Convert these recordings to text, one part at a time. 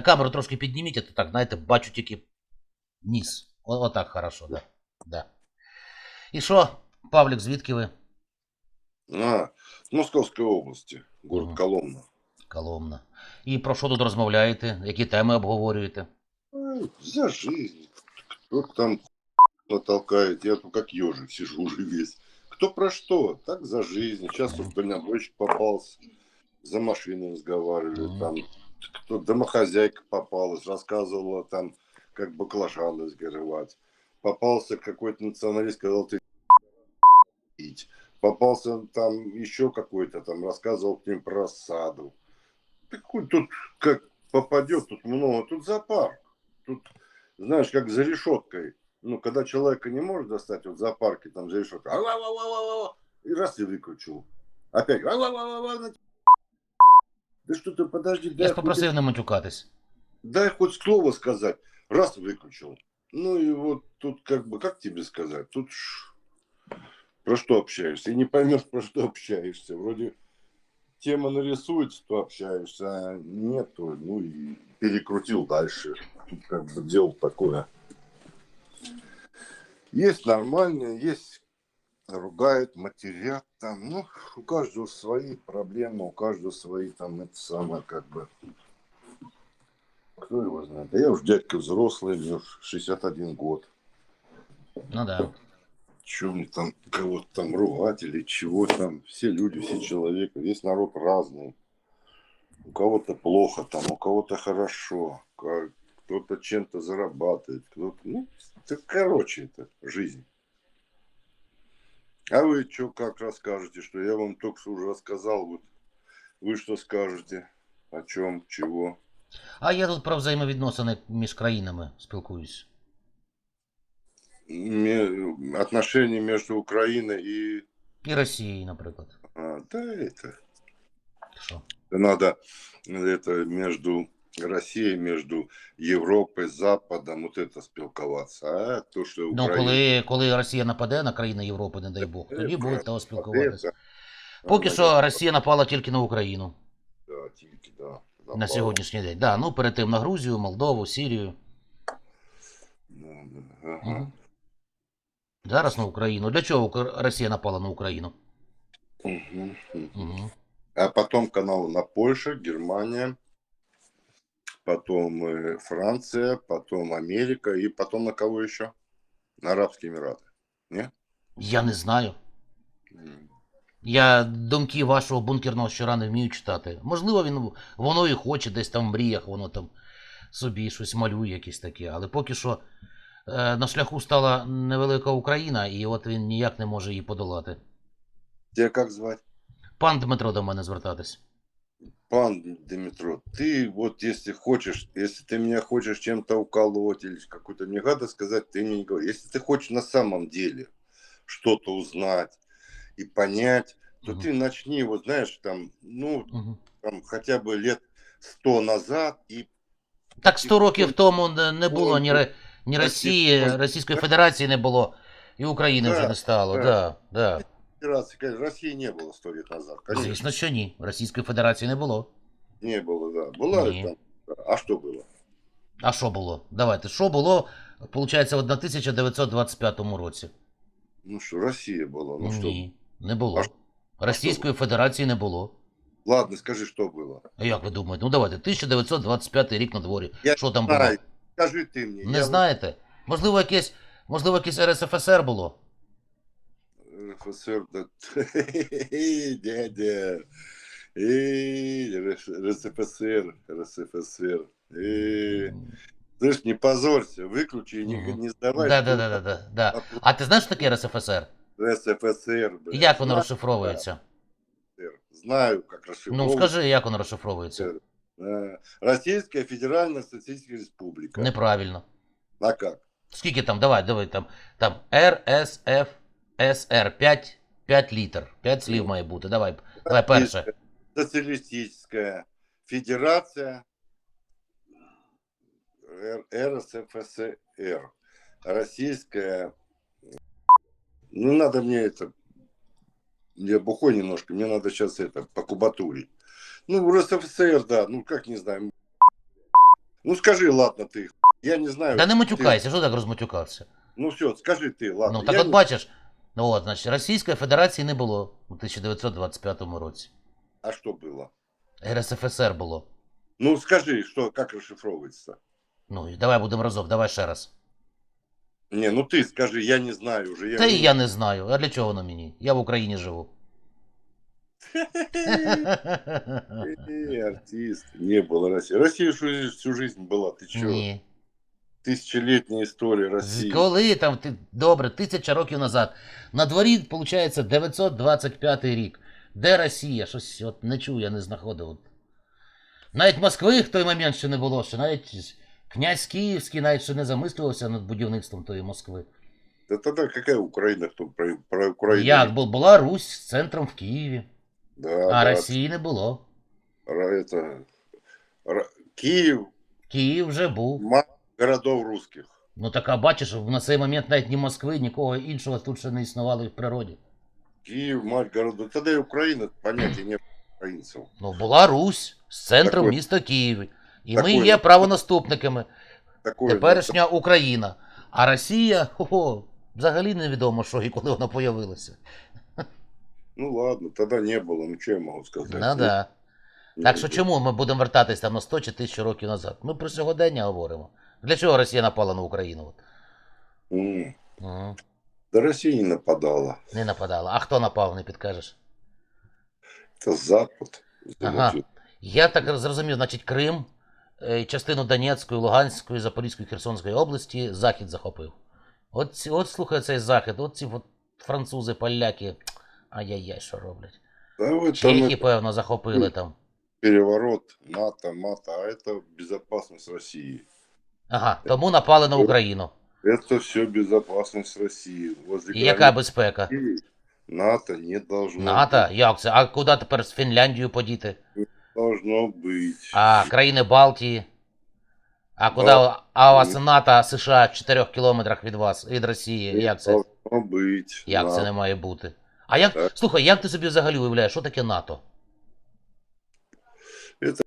Камеру трошки підніміть, а то так, знаєте, бачу тільки ніс. О, отак хорошо, да. да. І що, Павлік, звідки ви? А, с Московской области, город Коломна. Коломна. І про що тут розмовляєте? Які теми обговорюєте? За жизнь. Кто там натолкает, я тут как ежик сижу уже весь. Кто про что? Так за жизнь. Сейчас вот дальнобойщик попался, за машиной разговаривали, там кто домохозяйка попалась, рассказывала там, как баклажаны сгоревать. Попался какой-то националист, сказал, ты. Попался там еще какой-то, там рассказывал к ним про рассаду. Такой тут как попадет, тут много, тут зоопарк. Тут, знаешь, как за решеткой. Ну, когда человека не может достать, вот в зоопарке там за решеткой, и раз и выключил. Опять, да что ты, подожди, Я ж попросив не матюкатись. дай хоть слово сказать. Раз выключил. Ну и вот тут как бы, как тебе сказать, тут ж про что общаешься. И не поймешь, про что общаешься. Вроде тема нарисуется, то общаешься, а нету, ну и перекрутил дальше. Тут как бы дело такое. Есть нормальные, есть ругают, матерят там. Ну, у каждого свои проблемы, у каждого свои там, это самое как бы. Кто его знает? Да я уж дядька взрослый, мне уж 61 год. Ну да. Чем мне там кого-то там ругать или чего там. Все люди, все человека, весь народ разный. У кого-то плохо там, у кого-то хорошо. Кто-то чем-то зарабатывает, кто-то... Ну, это, короче, это жизнь. А вы что, как расскажете, что я вам только что уже рассказал, вот вы что скажете, о чем, чего? А я тут про взаємовідносини між країнами спілкуюсь. Ме- Отношения между Украиной и... І Росією, наприклад. а, да это... Що? Надо это между Россией, между Европой, Западом, вот это спілкуватися. А то, що Ну, коли, коли Росія нападе на країни Європи, не дай Бог, тоді Е, буде того спілкуватися. Поки що Росія напала тільки на Україну Да, тільки, да. на сьогоднішній день. Да, ну перед тим на Грузію, Молдову, Сірію. Да, да, ага. Мгм. Зараз на Україну. Для чого Росія напала на Україну? Мгм. Угу. А потом канал на Польша, Германия, потом э, Франция, потом Америка и потом на кого еще? На Арабские Эмираты. Я не знаю. М. Я думки вашого бункерного щора не вмію читати. Можливо, він воно і хоче, десь там в мріях, воно там собі щось малює, якісь таке. Але поки що е, на шляху стала невелика Україна, і от він ніяк не може її подолати. Тебя как звать? Пан Дмитро до мене звертатись. Пан Дмитро, ты вот если хочешь, если ты меня хочешь чем-то уколоть или какую-то мне гадость сказать, ты мне не говори. Если ты хочешь на самом деле что-то узнать и понять, то Мгм. ты начни, вот знаешь, там, ну, Угу. там хотя бы лет сто назад и Так 100 років тому не, не було ні, Ре- ні Росії, Росії- Російської Федерації не було, і України вже Да, не стало. да. Да, да. Федерации, конечно, России не было сто лет назад, конечно, Звісно, що ні. Російської Федерації не було. не было, да. Была Не. там, а что было? А що було? Давайте, що було, виходить, в 1925 році? Ну что, Россия была, ну что? Ні, не було. А що- Російської Федерації не було. Ладно, скажи, что было. А як ви думаєте? Ну давайте, 1925 рік на дворі. Я Що там було? Ай, скажи ты мне. Не я знаєте? Можливо, якесь, можливо, якесь РСФСР було? РФСР, да. Эй, дядя. Эй, РСФСР, РСФСР. Эй, слышь, не позорься, выключи и не, Мгм. не сдавай. Да, да, да, да, да, да. А ти знаєш, що таке РСФСР? РСФСР, І блядь. як воно Знаю, розшифровується? Знаю, как Ну расшифровывается. скажи, як воно розшифровується? Э, Российская Федеральная Социалистическая Республика. Неправильно. А как? Скільки там? Давай, давай там. Там РСФСР. 5, 5 літр. 5 слів має бути. Давай. Давай перше. Социалистическая Федерация Р- РСФСР. Российская... Ну, надо мне это... Я бухой немножко, мне надо сейчас это, по кубатуре. Ну, РСФСР, да, ну, как не знаю. Ну скажи, ладно, ты. Я не знаю. Та не ты- матюкайся, що так розматюкався? Ну все, скажи ты, ладно. Ну так Я от не- бачиш, ну от, значить, Російської Федерації не було у 1925 році. А что было? РСФСР було. Ну скажи, что, как расшифровывается? Ну і давай будемо разом, давай ще раз. Не, ну ты скажи, я не знаю уже. Та і я не знаю. А для чого воно мені? Я в Україні живу. Э, артист. Не было России. Россия всю, всю жизнь была. Ты чё? Ні. Тысячелетняя история З- России. Коли там ти добре, тисяча років назад. На дворі, виходить, 925 рік. Де Росія? Щось от не чую, я не знаходив. От. Навіть Москви в той момент ще не було, ще навіть князь Київський навіть ще не замислювався над будівництвом тої Москви. Да тогда какая Украина, кто про, про Украину? Як бу- була Русь з центром в Києві, Да, а да. Росії не було. Ра- Это, Ра- Киев, Київ вже був. мать городов русских. Ну так а бачиш, на цей момент навіть ні Москви, нікого іншого тут ще не існувало і в природі. Киев, мать городов. Тогда и Украина, понятия не было украинцев. Ну, була Русь з центром Такой- міста Києві. І ми такой- є правонаступниками. Такое, Теперішня Україна. А Росія, хо-хо, взагалі невідомо, що і коли вона появилася. Ну ладно, тогда не было, ну что я могу сказать? Ну да. Не Так що было. чому ми будемо вертатись там на 100 чи 1000 років назад? Ми про сьогодення говоримо. Для чого Росія напала на Україну? От. М, Мгм. Да Россия не нападала. Не нападала. А хто напав, не підкажеш? Это Запад. Ага. Я так зрозумів, значить, Крим, е, частину Донецької, Луганської, Запорізької, Херсонської області Захід захопив. От, ці- от слухай цей захід, от ці от французи, поляки. Ай-яй-яй, що роблять. Да вот там Чехи, это певно, захопили там. переворот НАТО, НАТО, а это безопасность России. Ага, тому напали на Україну. Это все безопасность России. Возле І яка границ безпека? России НАТО не должно НАТО? Як це? А куди тепер з Фінляндію подіти? быть. Должно быть. А країни Балтії? А куди? Да. А у вас НАТО, США в 4 кілометрах від вас, від Росії. Як це? Должно быть. Як це НАТО. не має бути? А як, Так. слухай, як ти собі взагалі уявляєш, що таке НАТО?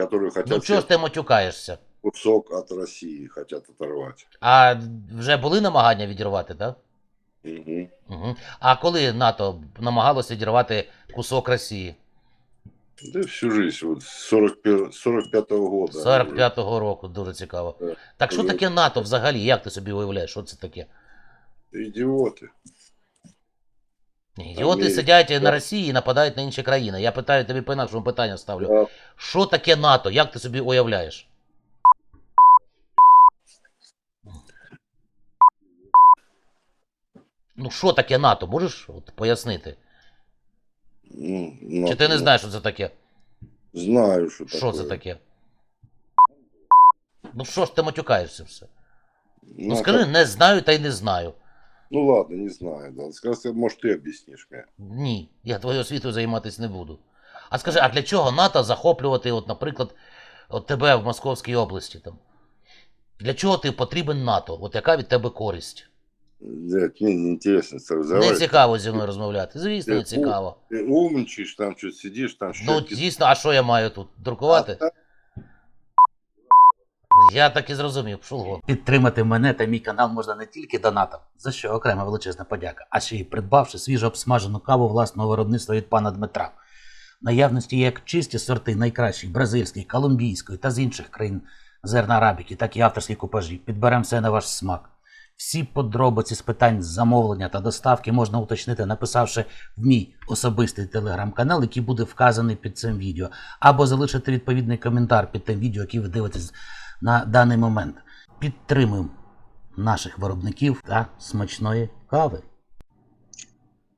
Которые хотят Ну чого ж себе ти матюкаєшся? Кусок от России, хотят оторвать. А вже були намагання відірвати, так? Мгм. Угу. А коли НАТО намагалося відірвати кусок Росії? Да всю жизнь, 41 45-го года. 45-го року, дуже цікаво. Так. Так що таке НАТО взагалі? Як ти собі уявляєш, що це таке? Идиоты. Ідіоти Америка. сидять на Росії і нападають на інші країни. Я питаю тобі по інакшому питання ставлю. Да, Що таке НАТО? Як ти собі уявляєш? Ну, що таке НАТО? Можеш от пояснити? ну, Чи ти не знаєш, що це таке? Знаю, что Що це таке? Ну що ж ти матюкаєшся все? Ну Ну, скажи, не знаю та й не знаю. ну ладно, не знаю. Да. Скажи, может, ты объяснишь мне. Ні, я твоєю освітою займатися не буду. А скажи, а для чого НАТО захоплювати, от, наприклад, от тебе в Московській області там? Для чого ти потрібен НАТО? От яка від тебе користь? Нет, мне не интересно. с тобой Не цікаво зі мною розмовляти. Звісно, не цікаво. Ты умничаешь, там что сидишь, там Ну, щёки- дійсно, а що я маю тут? Друкувати? Я так і зрозумів, шулго. Підтримати мене та мій канал можна не тільки донатом, за що окрема величезна подяка, а ще й придбавши свіжо обсмажену каву власного виробництва від пана Дмитра. Наявності як чисті сорти найкращих бразильської, колумбійської та з інших країн зерна арабіки, так і авторські купажі. Підберемо все на ваш смак. Всі подробиці з питань замовлення та доставки можна уточнити, написавши в мій особистий телеграм-канал, який буде вказаний під цим відео, або залишити відповідний коментар під тим відео, яке ви дивитесь на даний момент. Підтримуємо наших виробників та смачної кави.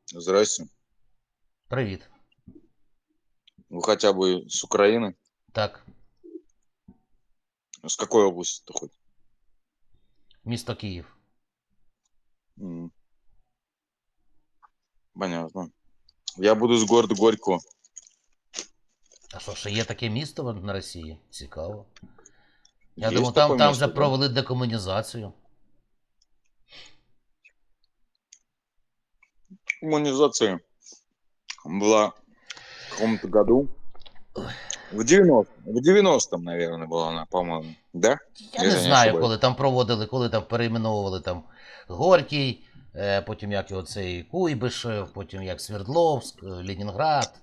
Здрасте. Привіт. Вы хотя бы с Украины? Так, С какой области-то хоть? місто Київ. Понятно. Я буду с города Горького. А що, ще є таке місто на Росії? Цікаво. Я думаю, там, там вже провели декомунізацію. Коммунизация была в каком-то году. В 90 в 90-м, наверное, была она, по-моему. Да? Я Я не знаю, коли там проводили, коли там перейменовували там Горький, е, потім як його цей Куйбишев, потім як Свердловськ, е, Ленінград.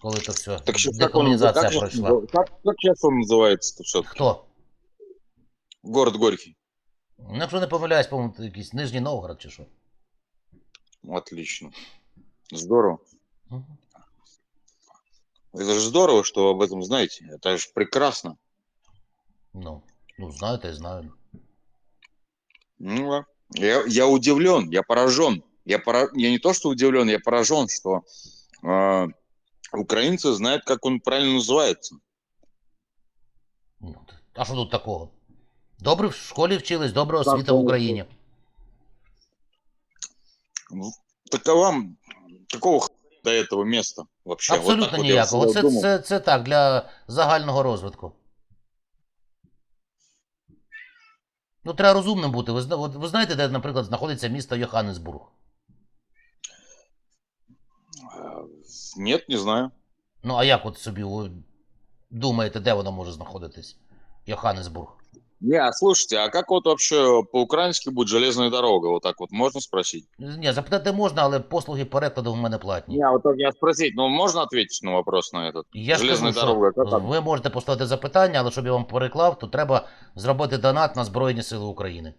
Коли то все, Так сейчас как он, декомунізація как, пройшла. сейчас, как, как сейчас он называется-то все Хто? Город Горький. Ну, якщо не помиляюсь, по-моєму, це якийсь Нижній Новгород чи що. Отлично. Здорово. Мгм. Это же здорово, что вы об этом знаете. Это же прекрасно. Ну, ну, знаю, та й знаю. Ну, да. я, я удивлен, я поражен. Я, пора... я не то, что удивлен, я поражен, что э, украинцы знают, как он правильно называется. Ну, т- а що тут такого? Добре в школі вчились, добра освіта в Так, Україні. Ну, Так а вам какого х... до этого места вообще? Вот Абсолютно так вот я ніякого. всегда Це, думал. це, це так, для загального розвитку. Ну, треба розумним бути. Ви, от ви знаєте, де, наприклад, знаходиться місто Йоханнесбург? Ні, не знаю. Ну, а як от собі ви думаєте, де воно може знаходитись? Йоханнесбург. Не, а слушайте, а как вот вообще по-украински будет железная дорога? Вот так вот можно спросить? Ні, запитати можна, але послуги перекладу в мене платні. Вот так я спросить, ну можно ответить на вопрос на этот? Я ж Железная кажу, дорога, що как ви можете поставити запитання, але щоб я вам переклав, то треба зробити донат на Збройні Сили України.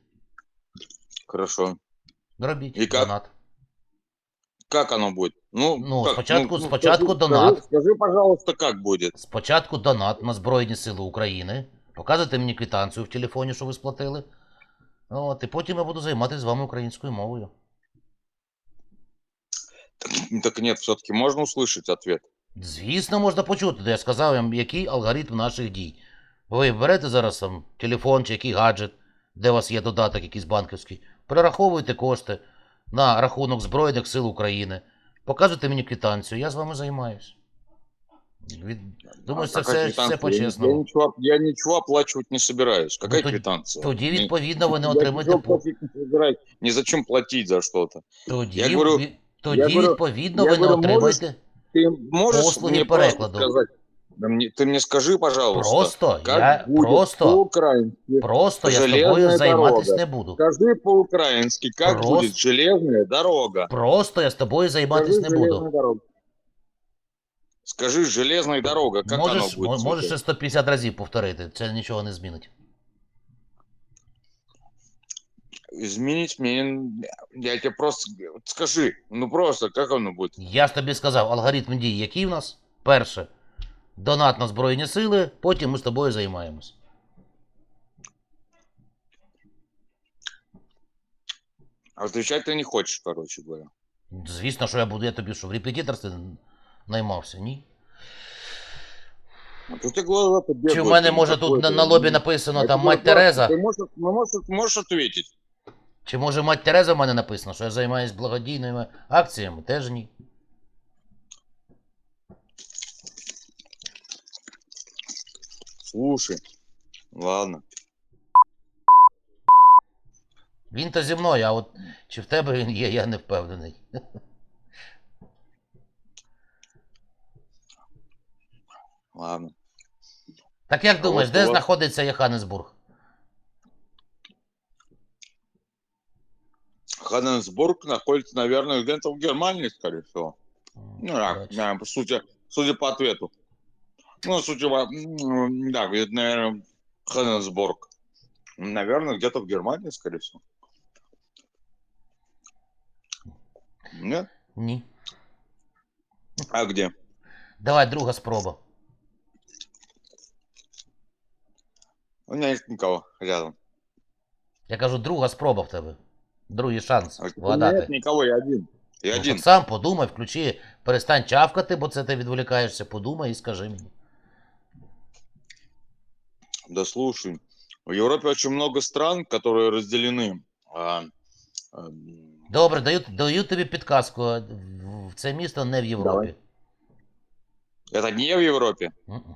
Хорошо. Робіть І як? донат. Как оно будет? Ну, Ну, как? спочатку- ну, спочатку скажи, донат. Скажи, скажи, пожалуйста, как будет? Спочатку донат на Збройні Сили України. Показуйте мені квитанцію в телефоні, що ви сплатили. От, і потім я буду займатися з вами українською мовою. Так нет, все-таки можно услышать ответ? Звісно, можна почути, я сказав вам, який алгоритм наших дій. Ви берете зараз там телефон чи який гаджет, де у вас є додаток якийсь банківський, перераховуєте кошти на рахунок Збройних сил України, показуйте мені квитанцію, я з вами займаюсь. Думаю, це все, все по-чесному. Я, ничего, я ничего оплачивать не собираюсь. Какая тоді- квитанция? Тоді, відповідно, не по... платить не собираюсь. Ни зачем платить за что-то. Тоді, Я говорю- тоді я відповідно, я ви не можешь Послуги перекладу. мне, ты мне скажи, пожалуйста. Просто, я просто, просто я з тобою займатися не буду. Скажи по-украински, как Просто- будет железная дорога? Просто я з тобою займатися не буду. Скажи железная дорога, как можеш, она будет? мо- можеш ще 150 разів повторити, це нічого не змінить. Изменить мне... Я тебе просто... Скажи, ну просто, как оно будет? Я ж тобі сказав, алгоритм дій, який в нас? Перше, донат на Збройні Сили, потім ми з тобою займаємось. А Отвечать ты не хочешь, короче говоря. Звісно, що я буду, я тобі що, в репетиторстві наймався, ні? Глаза Чи в мене може тут на, на лобі написано там мать Тереза? Ну, можешь, можешь? Чи може мать Тереза в мене написано, що я займаюся благодійними акціями? Теж ні. Слушай, ладно. Він то зі мною, а от чи в тебе він є, я не впевнений. Ладно. Так як думаєш, от де вас- знаходиться Йоханнесбург? Хаденсбург находится, наверное, где-то в Германии, скорее всего. Ну, так, Бачу. да, по сути, судя по ответу. Ну, судя по... Да, где-то, наверное, Хаденсбург. Наверное, где-то в Германии, скорее всего. Нет? Ні. А где? Давай, друга спроба. У меня нет никого рядом. Я кажу, друга спроба в тебе. Другий шанс А, У меня вгадати. нет никого, я один. Я Ну, один. так сам подумай, включи, перестань чавкати, бо це ти відволікаєшся. Подумай і скажи мені. Да слушай, в Европе очень много стран, которые разделены. а, ам, Добре, даю, даю тобі підказку. В- Це місто не в Європі. Это не в Европе? Мгм.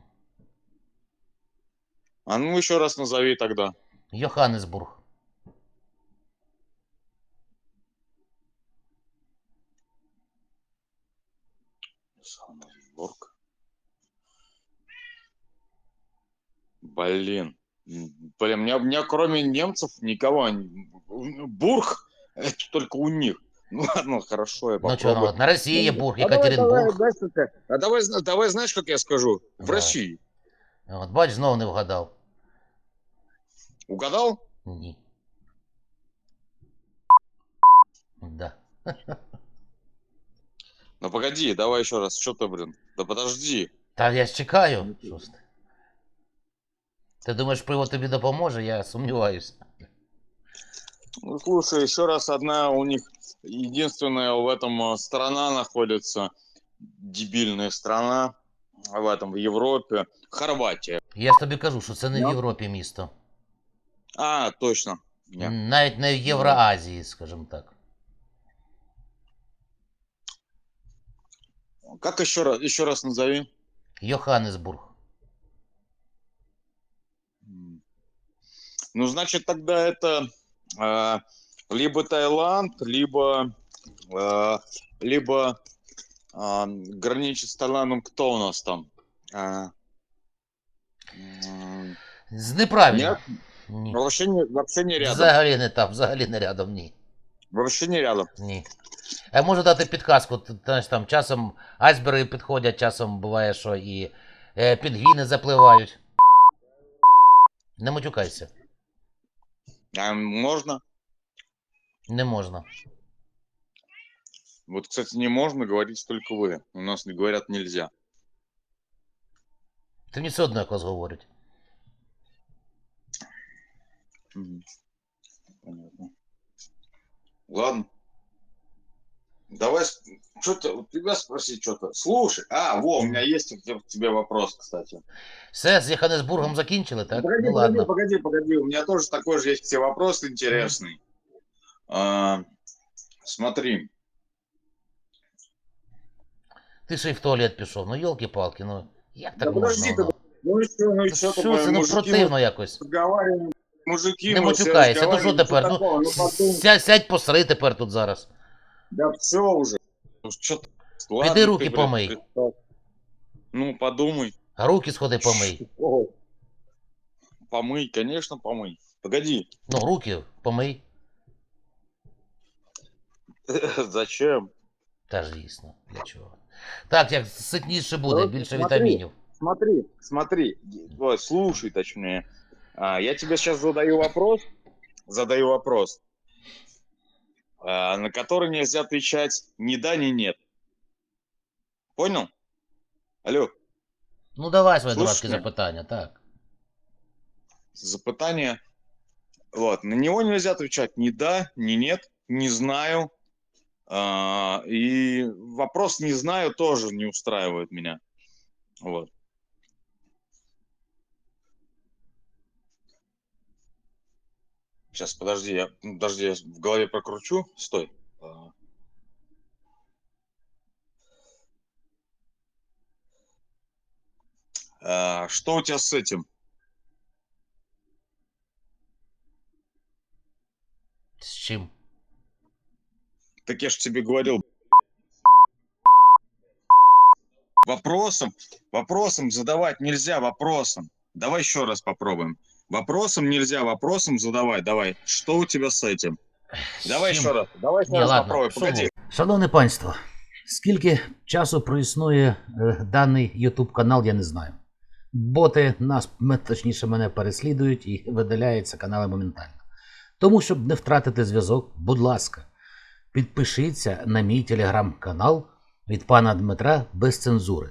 А ну еще раз назови тогда. Йоханнесбург. Санкт-Петербург. Блин. М, Блин, у меня, у меня кроме немцев никого. н- Бург, это только у них. Ну ладно, хорошо, я Ну що, ну, попробую. от на Росії є Бург, А давай, давай, Екатеринбург. знаешь, как я- а давай, зна- давай, знаешь, как я скажу? В Давай. России. От бач, знову не вгадав. Угадал? Ні. Да. Ну погоди, давай еще раз. Что ты, блин? Да подожди. Та я ж чекаю. Що ж ти? Ти думаєш, привод тобі допоможе? Я сумніваюся. Ну, слушай, еще раз одна у них единственная в этом э, страна находится, дебильная страна в этом, в Европе, Хорватия. Я ж тобі кажу, що це не в Ну. Європі місто. А, точно. Не. Навіть не в Євроазії, скажімо так. Как еще раз, еще раз назови? Йоханнесбург. М. Ну, значит, тогда это э, либо Таиланд, либо, э, либо э, граничит с Таиландом. Кто у нас там? А, м, З неправильно. Нет? Ні. Вообще не, вообще не рядом. Взагалі не там, взагалі не рядом, ні. Вообще не рядом. Ні. Я можу дати підказку. Ти знаєш, там часом айсберги підходять, часом буває, що і е, пінгвіни запливають. Не матюкайся. А можно? Не можна. Вот, кстати, не можно говорить только вы. У нас говорят нельзя. Ти мені все одно якось говорять. Понятно. Ладно. Давай, что-то, у тебя спроси что-то. Слушай, а, во, у меня есть к тебе- вопрос, кстати. Все, з Йоханнесбургом закінчили, так? Погоди, ну погоди, ладно. погоди, погоди. У меня тоже такой же есть к тебе вопрос интересный. А, смотри, Ти ще й в туалет пішов. Ну йолки-палки, ну як Да так подожди можна? ты, ну? ну и что, ну и Та что, Що це, ну противно якось. разговариваем, мужики, Не мы все матюкайся, ну що разговариваем, тепер? что такого? Ну, Ну, потом- сядь, сядь посри тепер тут зараз. Да все уже. Ну, что ты? Ладно, Піди ты, руки блин, помий. представь. Ну, подумай. А руки сходи помий. О, Помыть, конечно, помыть. Погоди. Ну, руки помий. Зачем? Та ж дійсно, для чого. Так, як ситніше буде, Ну, більше смотри. вітамінів. Смотри, смотри. Ой, слушай, точнее. А, я тебе сейчас задаю вопрос. Задаю вопрос. а, на который нельзя отвечать ни да, ни нет. Понял? Алло, Ну давай дурацьке мене. запитання, так. запытание. Вот, на него нельзя отвечать ни да, ни нет, не знаю. А, и вопрос не знаю тоже не устраивает меня. Вот. Сейчас, подожди, я, ну, подожди, я в голове прокручу. Стой. А. А, что у тебя с этим? З чим? Так я же тебе говорил. Вопросом, вопросом задавать нельзя вопросом. Давай еще раз попробуем. Вопросом нельзя, вопросом задавать. Давай. Что у тебя с этим? Давай З еще раз. Давай Ні, раз ладно, попробуй. Погоди. Шановне панство, скільки часу проіснує е, даний YouTube канал, я не знаю. Боти нас, точніше, мене переслідують і видаляються канали моментально. Тому, щоб не втратити зв'язок, будь ласка, підпишіться на мій телеграм-канал від пана Дмитра без цензури.